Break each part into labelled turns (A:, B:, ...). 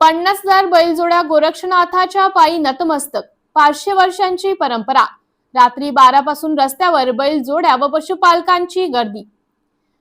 A: पन्नास हजार बैलजोड्या गोरक्षनाथाच्या पायी नतमस्तक. पाचशे वर्षांची परंपरा. रात्री बारा पासून रस्त्यावर बैलजोड्या व पशुपालकांची गर्दी.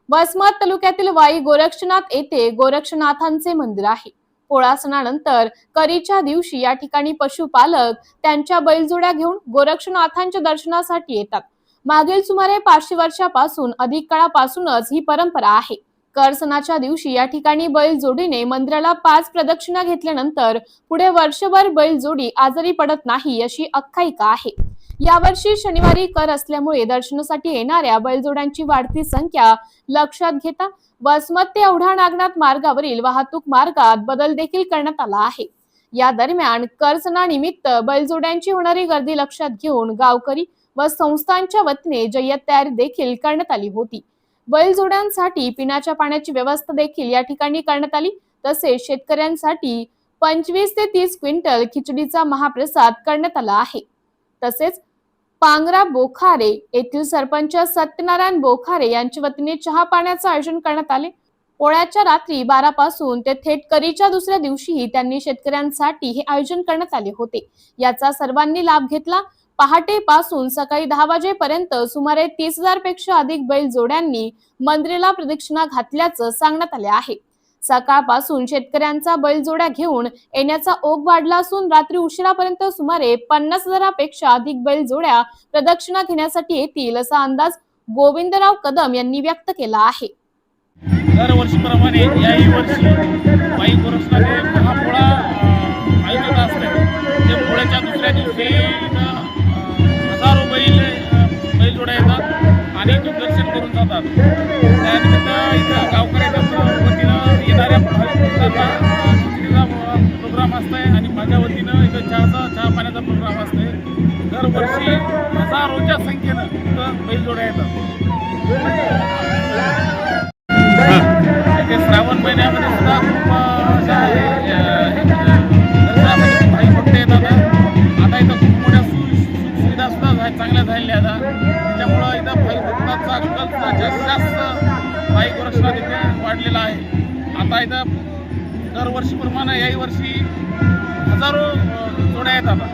A: वसमत तालुक्यातील वाई गोरक्षनाथ येथे गोरक्षनाथांचे मंदिर आहे. पोळा सणानंतर करीच्या दिवशी या ठिकाणी पशुपालक त्यांच्या बैलजोड्या घेऊन गोरक्षनाथांच्या दर्शनासाठी येतात. मागील सुमारे पाचशे वर्षापासून अधिक काळापासूनच ही परंपरा आहे. कर सणाच्या दिवशी या ठिकाणी बैलजोडीने मंदिराला पाच प्रदक्षिणा घेतल्यानंतर पुढे वर्षभर बैलजोडी आजारी पडत नाही अशी आख्यायिका आहे. यावर्षी शनिवारी कर असल्यामुळे दर्शनासाठी येणाऱ्या बैलजोड्यांची वाढती संख्या लक्षात घेता वसमत ते औढा नागनाथ मार्गावरील वाहतूक मार्गात बदल देखील करण्यात आला आहे. या दरम्यान कर सणानिमित्त बैलजोड्यांची होणारी गर्दी लक्षात घेऊन गावकरी व संस्थांच्या वतीने जय्यत तयारी देखील करण्यात आली होती. बैलजोड्यांसाठी पिण्याच्या पाण्याची व्यवस्था देखील या ठिकाणी करण्यात आली. तसेच शेतकऱ्यांसाठी पंचवीस ते तीस क्विंटल खिचडीचा महाप्रसाद करण्यात आला आहे. तसेच पांगरा बोखारे येथील सरपंच सत्यनारायण बोखारे यांच्या वतीने चहा पाण्याचं आयोजन करण्यात आले. पोळ्याच्या रात्री बारा पासून ते थेट करीच्या दुसऱ्या दिवशीही त्यांनी शेतकऱ्यांसाठी हे आयोजन करण्यात आले होते. याचा सर्वांनी लाभ घेतला. पहाटेपासून सकाळी दहा वाजेपर्यंत सुमारे तीस हजारपेक्षा अधिक बैल जोड्यांनी मंदिराला प्रदक्षिणा घातल्याचं सांगण्यात आले आहे. सकाळपासून शेतकऱ्यांचा बैलजोड्या घेऊन येण्याचा ओघ वाढला असून रात्री उशिरापर्यंत सुमारे पन्नास हजारापेक्षा अधिक बैलजोड्या प्रदक्षिणा घेण्यासाठी येतील असा अंदाज गोविंदराव कदम यांनी व्यक्त केला आहे.
B: दरवर्षीप्रमाणे याही वर्षी दर्शन जातात. त्यानिमित्त इथं गावकऱ्याच्या वतीनं येणाऱ्या भाविकांना प्रोग्राम असतंय आणि माझ्या वतीनं इथं चहाचा चहा पाण्याचा प्रोग्राम असते दरवर्षी हजारोच्या संख्येनं इथं बैलजोड्या येतात. सुविधा चांगल्या झालेल्या आता त्याच्यामुळं इथं भाविक भक्तांचा जास्तीत जास्त बाईक गोरक्षनाथ इथे वाढलेला आहे. आता इथं दरवर्षीप्रमाणे याही वर्षी हजारो जोड्या आहेत आता.